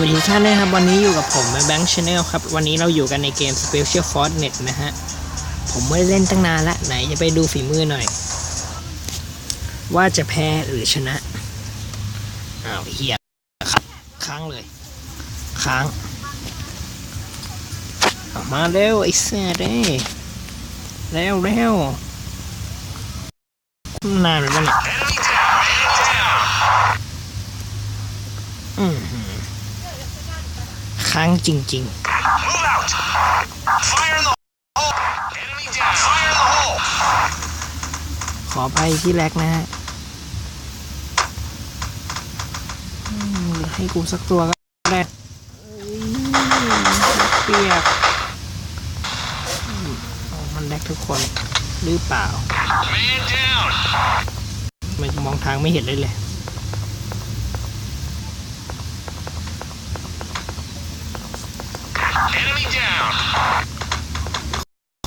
วัสดีทุกท่านนะครับ วันนี้อยู่กับผมแบงค์ชาแนลครับ วันนี้เราอยู่กันในเกม Special Force Net นะฮะ ผมไม่ได้เล่นตั้งนานละ ไหนจะไปดูฝีมือหน่อย ว่าจะแพ้หรือชนะ อ้าวเฮียครับ ค้างเลย ค้างามาเร็วไอ้แซ่เด้เร็วเร็วนานไปปะเนี่ยอืม หือค้งจริง ๆ ขอไปที่แรกนะฮะอืมให้กูสักตัวก็ได้เปียกอืมเอามันแรกทุกคนหรือเปล่า มันมองทางไม่เห็นเลยเลย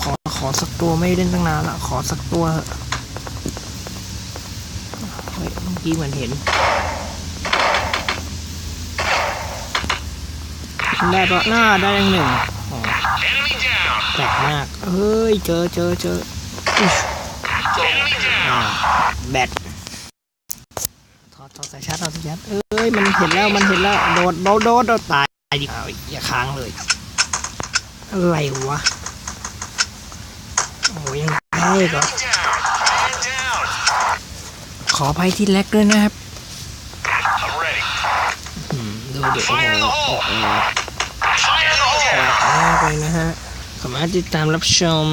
ขอขอสักตัวไม่ได้เล่นตั้งนานละขอสักตัวเถอะเฮ้ยเมื่อกี้เหมือนเห็นได้ปะหน้าได้ยังหนึ่งอ๋อ Enemy down! แปลกมากเฮ้ยเจอเจอเจออุ๊ย Enemy อ่า down! แบตถอดถอดสายชาร์จถอดสายชาร์จเอ้ยมันเห็นแล้วมันเห็นแล้วโดดโดดโดดโดดตายดิเอาอีกอย่าค้างเลย อะไรวะ โอ้ยยังแพ้อีกเหรอ Enemy down! Man down! ขอไปที่แล็กด้วยนะครับ I'm ready. อืมดูเดี๋ยวโอ้โห Fire in the โอ้ hole! โห Fire in the แปล hole! กมากเลยนะฮะ สามารถติดตามรับชม